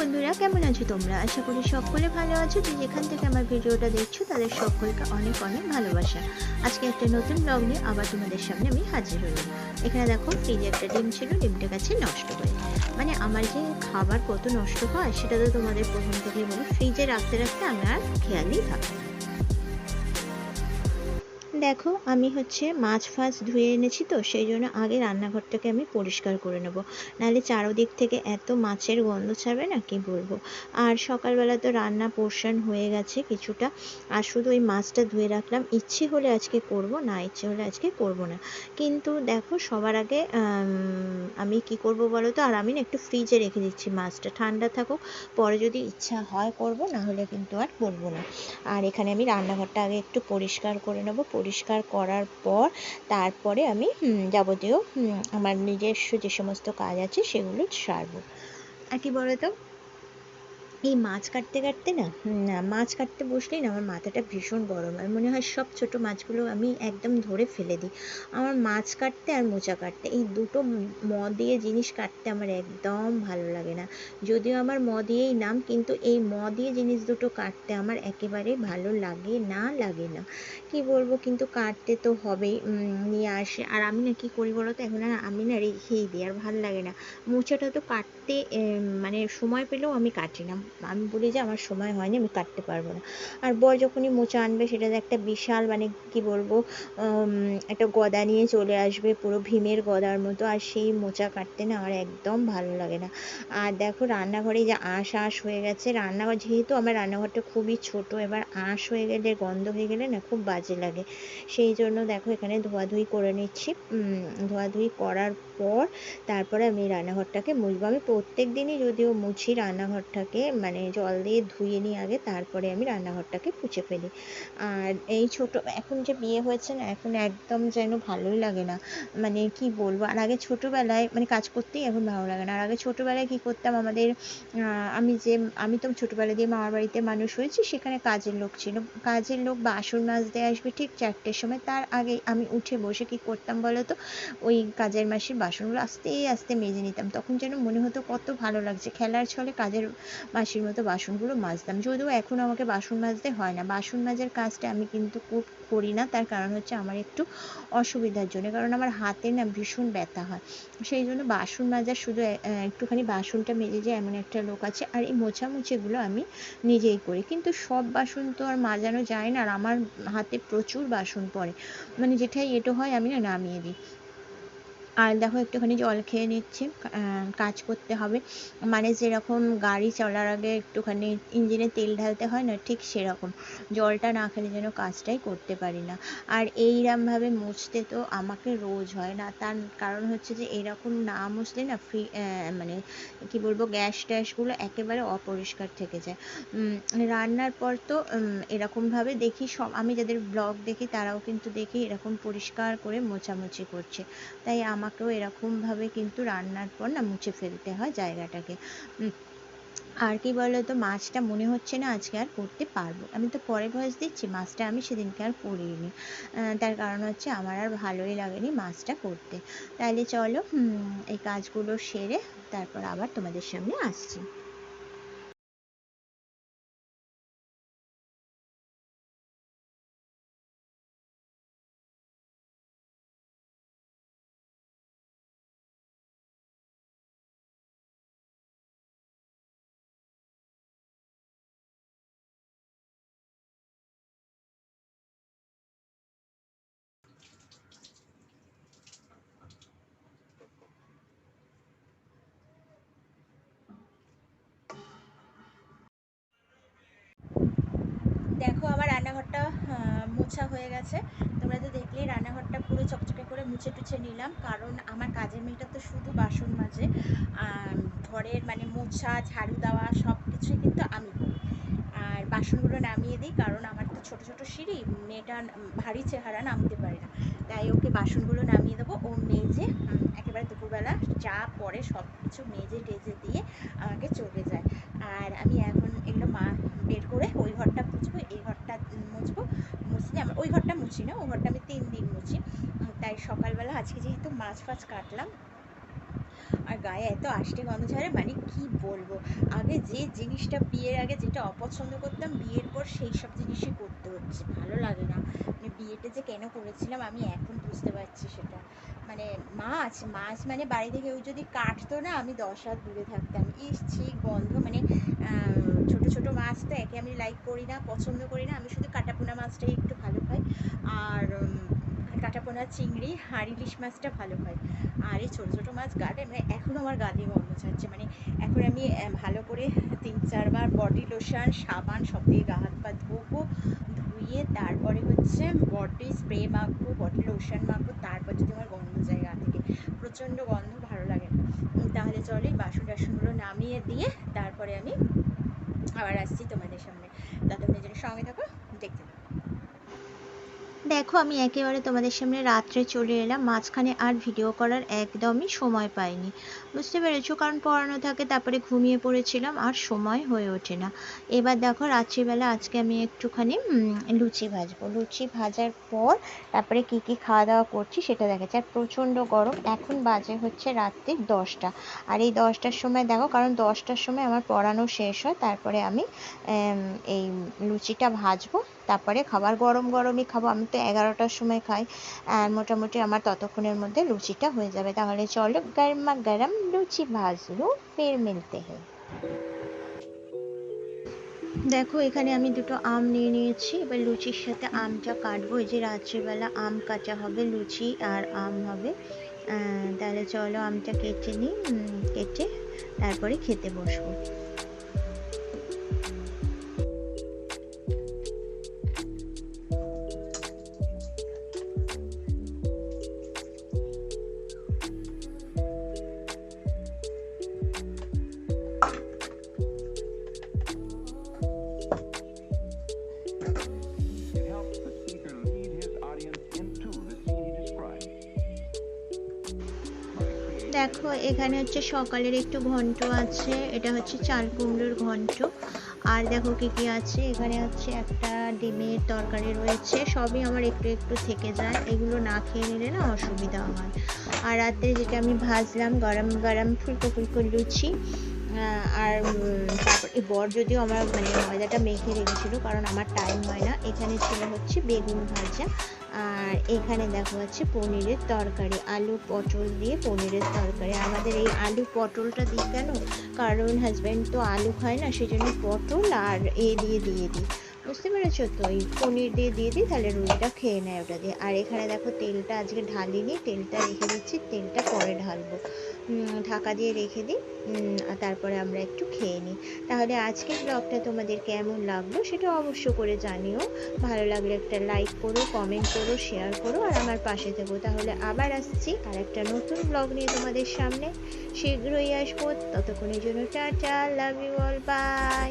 বন্ধুরা, কেমন আছো তোমরা? আশা করি সকলে ভালো আছো। যে যেখান থেকে আমার ভিডিওটা দেখছ, তাদের সকলকে অনেক অনেক ভালোবাসা। আজকে একটা নতুন ব্লগ নিয়ে আবার তোমাদের সামনে আমি হাজির হলাম। এখানে দেখো ফ্রিজে একটা ডিম ছিল, ডিমটা গেছে নষ্ট হয়ে মানে আমার যে খাবার কত নষ্ট হয়, সেটা তো তোমাদের প্রথম থেকেই বলি। ফ্রিজে রাখতে রাখতে আমি আর খেয়ালই থাকি। দেখো, আমি হচ্ছে মাছ ফাছ ধুয়ে এনেছি তো, সেই জন্য আগে রান্নাঘরটাকে আমি পরিষ্কার করে নেব। নাহলে চারোদিক থেকে এত মাছের গন্ধ ছাড়বে না, কি বলব? আর সকালবেলা তো রান্না পোর্শন হয়ে গেছে কিছুটা। আর শুধু ওই মাছটা ধুয়ে রাখলাম। ইচ্ছে হলে আজকে করব, না ইচ্ছে হলে আজকে করব না। কিন্তু দেখো, সবার আগে, আমি কি করব বলো তো? আর আমি না একটু ফ্রিজে রেখে দিচ্ছি মাছটা। ঠান্ডা থাকুক, পরে যদি ইচ্ছা হয় করব, না হলে কিন্তু আর করব না। আর এখানে আমি রান্নাঘরটা আগে একটু পরিষ্কার করে নেব পরিষ্কার করার পর তারপরে আমি যাবতীয় আমার নিজস্ব যে সমস্ত কাজ আছে সেগুলো সারবো। আর কি বলতো? এই মাছ কাটতে কাটতে না মাছ কাটতে বসলেই না আমার মাথাটা ভীষণ গরম। হয় মনে হয় সব ছোট মাছগুলো আমি একদম ধরে ফেলে দিই। আমার মাছ কাটতে আর মোচা কাটতে, এই দুটো ম দিয়ে জিনিস কাটতে আমার একদম ভালো লাগে না। যদিও আমার ম দিয়েই নাম, কিন্তু এই ম দিয়ে জিনিস দুটো কাটতে আমার একেবারে ভালো লাগে না লাগে না। কি বলব, কিন্তু কাটতে তো হবেই নিয়ে আসে। আর আমি না কি করি বলো তো, এখন আর আমি না রেখেই দিই, আর ভালো লাগে না। মোচাটা তো কাটতে মানে সময় পেলেও আমি কাটি না। আমি বলি যে আমার সময় হয়নি, আমি কাটতে পারব না। আর বর যখনই মোচা আনবে, সেটা একটা বিশাল মানে কি বলব একটা গদা নিয়ে চলে আসবে, পুরো ভীমের গদার মতো। আর সেই মোচা কাটতে না আমার একদম ভালো লাগে না। আর দেখো রান্নাঘরে যে আঁশ আঁশ হয়ে গেছে, রান্নাঘর যেহেতু আমার রান্নাঘরটা খুবই ছোট, এবার আঁশ হয়ে গেলে, গন্ধ হয়ে গেলে না খুব বাজে লাগে। সেই জন্য দেখো এখানে ধোয়াধুয়ি করে নিচ্ছি। ধোয়াধুয়ি করার পর তারপরে আমি রান্নাঘরটাকে মুছবো। আমি প্রত্যেক দিনই যদিও মুছি রান্নাঘরটাকে মানে জল দিয়ে ধুয়ে নিই আগে তারপরে আমি রান্নাঘরটাকে মুছে ফেলি। আর এই ছোট, এখন যে বিয়ে হয়েছে না, এখন একদম যেন ভালোই লাগে না। মানে কি বলব, আর আগে ছোটোবেলায় মানে কাজ করতেই এখন ভালো লাগে না। আর আগে ছোটোবেলায় কী করতাম, আমাদের আমি যে, আমি তো ছোটোবেলা দিয়ে মামার বাড়িতে মানুষ হয়েছি, সেখানে কাজের লোক ছিল। কাজের লোক বাসন মাজতে আসবে ঠিক চারটের সময়, তার আগে আমি উঠে বসে কী করতাম বলো তো, ওই কাজের মাসির বাসনগুলো আস্তে আস্তে মেজে নিতাম। তখন যেন মনে হতো কত ভালো লাগছে। খেলার ছলে কাজের মাসির মতো বাসনগুলো মাজতাম। যদিও এখন আমাকে বাসন মাজতে হয় না। বাসন মাজার কাজটা আমি কিন্তু খুব করি না। তার কারণ হচ্ছে আমার একটু অসুবিধার জন্য। কারণ আমার হাতে না ভীষণ ব্যথা হয়। সেই জন্য বাসন মাজার শুধু একটুখানি বাসনটা মেজে যায় এমন একটা লোক আছে। আর এই মোছামুছিগুলো আমি নিজেই করি। কিন্তু সব বাসন তো আর মাজানো যায় না। আর আমার হাতে প্রচুর বাসন পড়ে। মানে যেটাই এটো হয় আমি না নামিয়ে দিই। আর দেখো একটুখানি জল খেয়ে নিচ্ছি কাজ করতে হবে। মানে যেরকম গাড়ি চলার আগে একটুখানি ইঞ্জিনে তেল ঢালতে হয় না, ঠিক সেরকম। জলটা না খেলে যেন কাজটাই করতে পারি না। আর এইরমভাবে মুছতে তো আমাকে রোজ হয় না। তার কারণ হচ্ছে যে এরকম না মুছলে না ফ্রি মানে কি বলব, গ্যাস ট্যাসগুলো একেবারে অপরিষ্কার থেকে যায়। রান্নার পর তো এরকমভাবে দেখি সব, আমি যাদের ব্লগ দেখি তারাও কিন্তু দেখি এরকম পরিষ্কার করে মোছামুছি করছে। তাই আমাকেও এরকমভাবে কিন্তু রান্নার পর না মুছে ফেলতে হয় জায়গাটাকে। আর কি বলতো, মাছটা মনে হচ্ছে না আজকে আর করতে পারব। আমি তো পরে ভয়েস দিচ্ছি, মাছটা আমি সেদিনকে আর করিনি। তার কারণ হচ্ছে আমার আর ভালোই লাগেনি মাছটা করতে। তাহলে চলো এই কাজগুলো সেরে তারপর আবার তোমাদের সামনে আসছি। দেখো আমার রান্নাঘরটা মোছা হয়ে গেছে। তোমরা তো দেখলেই রান্নাঘরটা পুরো চকচকে করে মুছে টুছে নিলাম। কারণ আমার কাজের মেয়েটা তো শুধু বাসন মাজে। ঘরের মানে মোছা, ঝাড়ু দেওয়া সব কিছুই কিন্তু আমি করি। আর বাসনগুলো নামিয়ে দিই, কারণ আমার তো ছোটো ছোটো সিঁড়ি, মেয়েটা ভারী চেহারা নামতে পারে না। তাই ওকে বাসনগুলো নামিয়ে দেবো। ও মেজে একেবারে দুপুরবেলা চা পরে সব কিছু মেজে টেজে দিয়ে আমাকে চলে যায়। আর আমি এখন এগুলো মা বের করে ওই ঘরটা মুছবো এই ঘরটা মুছবো মুছলে আমার ওই ঘরটা মুছি না ওই ঘরটা আমি তিন দিন মুছি। তাই সকালবেলা আজকে যেহেতু মাছ ফাছ কাটলাম, আর গায়ে এত আষ্টে গন্ধ ছাড়ে মানে কি বলব? আগে যে জিনিসটা বিয়ের আগে যেটা অপছন্দ করতাম, বিয়ের পর সেই সব জিনিসই করতে হচ্ছে, ভালো লাগে না। মানে বিয়েটা যে কেন করেছিলাম, আমি এখন বুঝতে পারছি সেটা। মানে মাছ মাছ মানে বাড়ি কেউ যদি কাটতো না, আমি দশ হাত দূরে থাকতাম। ইস, ছি, গন্ধ মানে ছোট ছোট মাছ তো একে আমি লাইক করি না, পছন্দ করি না। আমি শুধু কাটাপোনা মাছটাই একটু ভালো পাই আর কাটাপোনা চিংড়ি আর ইলিশ মাছটা ভালো পাই আর এই ছোটো ছোটো মাছ গাটে মানে এখনও আমার গা দিয়ে গন্ধ ছাড়ছে। মানে এখন আমি ভালো করে তিন, চারবার বডি লোশন সাবান, সব দিয়ে গা হাত পা ধোবো। ধুয়ে তারপরে হচ্ছে বডি স্প্রে মাখবো বডি লোশন মাখবো, তারপর যদি আমার গন্ধ জায়গা থেকে। প্রচণ্ড গন্ধ, ভালো লাগে তাহলে চলে বাসন টাসনগুলো নামিয়ে দিয়ে তারপরে আমি আবার আসছি তোমাদের সামনে। ততক্ষণের জন্য সঙ্গে থাকো, দেখতে থাকো। দেখো, আমি একেবারে তোমাদের সামনে রাত্রে চলে এলাম। মাঝখানে আর ভিডিও করার একদমই সময় পাইনি। বুঝতে পেরেছ? কারণ পড়ানো থাকে, তারপরে ঘুমিয়ে পড়েছিলাম আর সময় হয়ে ওঠে না। এবার দেখো, রাত্রিবেলা আজকে আমি একটুখানি লুচি ভাজবো। লুচি ভাজার পর তারপরে কি কি খাওয়া দাওয়া করছি সেটা দেখাচ্ছি। আর প্রচণ্ড গরম। এখন বাজে হচ্ছে রাত্রি দশটা। আর এই দশটার সময় দেখো, কারণ দশটার সময় আমার পড়ানো শেষ হয়। তারপরে আমি এই লুচিটা ভাজবো। তারপরে খাবার গরম গরমই খাব। আমি তো এগারোটার সময় খাই। আর মোটামুটি আমার ততক্ষণের মধ্যে লুচিটা হয়ে যাবে। তাহলে চলো গরমা গরম লুচি ভাজলো, ফের মিলতে হয় দেখো, এখানে আমি দুটো আম নিয়ে নিয়েছি। এবার লুচির সাথে আমটা কাটবো। এই যে রাত্রিবেলা আম কাটা হবে, লুচি আর আম হবে। তাহলে চলো আমটা কেটে নিই। কেটে তারপরে খেতে বসবো। এখানে হচ্ছে সকালের একটু ঘন্ট আছে। এটা হচ্ছে চাল কুমড়োর ঘন্ট। আর দেখো কি কি আছে? এখানে হচ্ছে একটা ডিমের তরকারি রয়েছে। সবই আমার একটু একটু থেকে যায়। এগুলো না খেয়ে নিলে না অসুবিধা হয়। আর রাত্রে যেটা আমি ভাজলাম গরম গরম ফুলকো ফুলকো লুচি আর তারপর বর যদিও আমার মানে ময়দাটা মেখে রেখেছিলো, কারণ আমার টাইম হয় না। এখানে ছিল হচ্ছে বেগুন ভাজা আর এখানে দেখা হচ্ছে পনিরের তরকারি, আলু পটল দিয়ে পনিরের তরকারি। আমাদের এই আলু পটলটা দিই কেন? কারণ হাজব্যান্ড তো আলু খায় না সেই জন্য পটল আর এ দিয়ে দিয়ে দিই। বুঝতে পেরেছ? তো এই পনির দিয়ে দিয়ে দিই, তাহলে রুটিটা খেয়ে নেয় ওটা দিয়ে। আর এখানে দেখো তেলটা, আজকে ঢালিনি, তেলটা রেখে দিচ্ছি, তেলটা পরে ঢালবো। ঢাকা দিয়ে রেখে দিই। তারপরে আমরা একটু খেয়ে নিই। তাহলে আজকের ব্লগটা তোমাদের কেমন লাগল সেটা অবশ্য করে জানিও। ভালো লাগলে একটা লাইক করো কমেন্ট করো শেয়ার করো, আর আমার পাশে থেকো। তাহলে আবার আসছি আর একটা নতুন ব্লগ নিয়ে তোমাদের সামনে। শীঘ্রই আসব। ততক্ষণের জন্য tata love you all bye